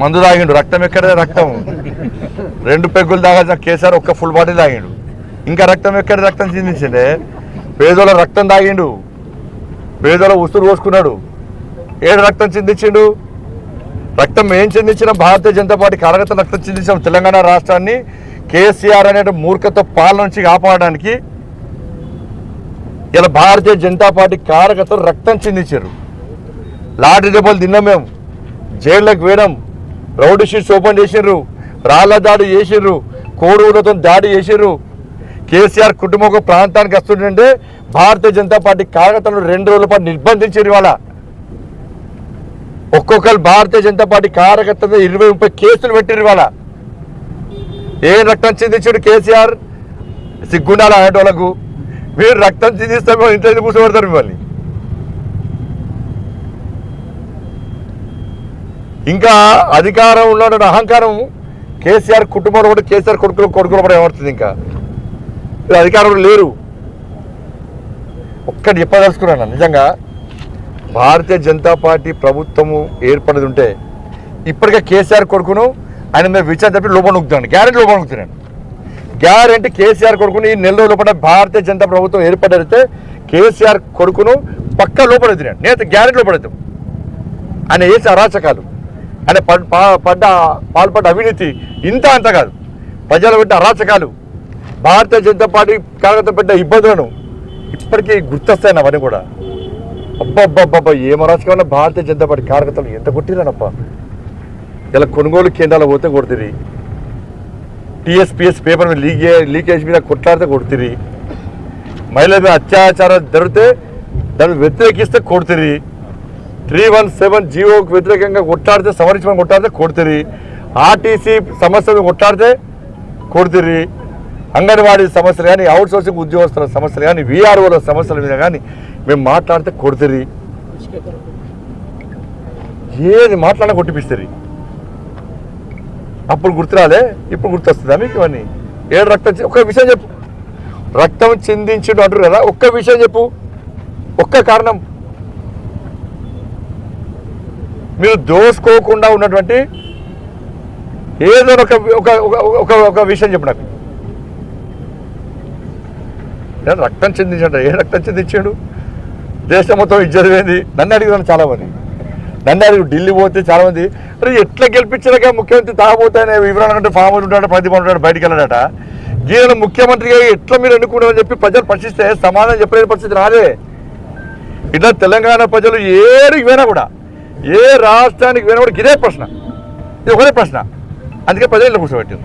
మందు తాగిండు రక్తం ఎక్కడే రక్తం. రెండు పెగ్గులు తాగాల్సిన కేసీఆర్ ఒక్క ఫుల్ బాటిల్ తాగిండు. ఇంకా రక్తం ఎక్కడ రక్తం చిందించిండే. పేదోళ్ళ రక్తం తాగిండు. పేదోళ్ళ ఉసురు పోసుకున్నాడు ఏడు రక్తం చిందించిండు. రక్తం ఏం చిందించిన భారతీయ జనతా పార్టీ కరగత రక్తం చిందించిన తెలంగాణ రాష్ట్రాన్ని. కేసీఆర్ అనే మూర్ఖతో పాలన నుంచి కాపాడడానికి ఇలా భారతీయ జనతా పార్టీ కార్యకర్తలు రక్తం చిందించారు. లాటరీ దెబ్బలు తిన్నాం మేము. జైల్లోకి వేయడం రౌడ్ షీట్స్ ఓపెన్ చేసిర్రు. రాళ్ళ దాడి చేసిర్రు. కోడుగులతో దాడి చేసిర్రు. కేసీఆర్ కుటుంబం ఒక ప్రాంతానికి వస్తుంటే భారతీయ జనతా పార్టీ కార్యకర్తలను రెండు రోజుల పాటు నిర్బంధించారు ఇవాళ. ఒక్కొక్కరు భారతీయ జనతా పార్టీ కార్యకర్తలు ఇరవై ముప్పై కేసులు పెట్టారు ఇవాళ. ఏ రక్తం చిందించాడు కేసీఆర్? సిగ్గుండాలి అనేటోళ్ళకు మీరు రక్తం చిందిస్తే ఇంట్లో కూర్చోబెడతారు మిమ్మల్ని? ఇంకా అధికారం ఉన్న అహంకారం కేసీఆర్ కుటుంబంలో కూడా కేసీఆర్ కొడుకులు కొడుకులు కూడా ఏమవుతుంది ఇంకా? అధికారంలో లేరు. ఒక్కటి చెప్పదలుచుకున్నాను నిజంగా భారతీయ జనతా పార్టీ ప్రభుత్వము ఏర్పడేది ఉంటే ఇప్పటికే కేసీఆర్ కొడుకును ఆయన మీద విచారణ చెప్పి లోపల గ్యారెంటీ లోపల గ్యారెంటీ కేసీఆర్ కొడుకుని ఈ నెల లోపల భారతీయ జనతా ప్రభుత్వం ఏర్పడితే కేసీఆర్ కొడుకును పక్క లోపల నేత గ్యారెంటీ లోపడతాం ఆయన వేసే అరాచకాలు. అంటే పడ్డ పాల్పడ్డ అవినీతి ఇంత అంత కాదు. ప్రజలు పెట్టిన అరాచకాలు భారతీయ జనతా పార్టీ కార్యకర్త పెట్టిన ఇబ్బందులను ఇప్పటికీ గుర్తొస్తాయి అవన్నీ కూడా. అబ్బబ్బబ్బబ్బా ఏం అరాచకమైన భారతీయ జనతా పార్టీ కార్యకర్తలు ఎంత కొట్టిరానప్ప ఇలా కొనుగోలు కేంద్రాలు పోతే కొడుతుంది టీఎస్పిఎస్ పేపర్ మీద లీక్ లీకేజ్ మీద కొట్లాడితే కొడుతుంది మహిళల మీద అత్యాచారం జరిగితే దాన్ని వ్యతిరేకిస్తే కొడుతుంది త్రీ వన్ సెవెన్ జీవోకి వ్యతిరేకంగా కొట్టాడితే సవరించమని కొట్టాడితే కొడుతుంది ఆర్టీసీ సమస్యలు కొట్టాడితే కొడుతుంది అంగన్వాడీ సమస్యలు కానీ అవుట్ సోర్సింగ్ ఉద్యోగస్తుల సమస్యలు కానీ వీఆర్ఓల సమస్యల మీద కానీ మేము మాట్లాడితే కొడుతుంది ఏది మాట్లాడినా కొట్టిపిస్తుంది. అప్పుడు గుర్తురాలే? ఇప్పుడు గుర్తొస్తుందా మీకు ఇవన్నీ? ఏడు రక్తం ఒక్క విషయం చెప్పు. రక్తం చిందించుడు అంటారు కదా? ఒక్క విషయం చెప్పు. ఒక్క కారణం. మీరు దోసుకోకుండా ఉన్నటువంటి ఏదో ఒక ఒక ఒక- ఒక విషయం చెప్పు నాకు. నేను రక్తం చెందించాడు ఏ రక్తం చెందించాడు? దేశం మొత్తం ఇజ్జత నన్ను అడిగినాను చాలామంది. నన్ను అడిగి ఢిల్లీ పోతే చాలామంది అరే ఎట్లా గెలిపించలేక ముఖ్యమంత్రి తాగబోతాయని వివరణ అంటే ఫామ్ ఉంటాడు ప్రతిభ ఉంటాడు బయటికి వెళ్ళాడట. ఈయన ముఖ్యమంత్రిగా ఎట్లా మీరు ఎన్నుకున్నారని చెప్పి ప్రజలు ప్రశ్నిస్తే సమాధానం చెప్పలేని పరిస్థితి రాలే ఇట్లా తెలంగాణ ప్రజలు ఏడికి పోయినా కూడా ఏ రాష్ట్రానికి పోయినా కూడా ఇదే ప్రశ్న. ఇది ఒకటే ప్రశ్న. అందుకే ప్రజలు కూర్చోబెట్టింది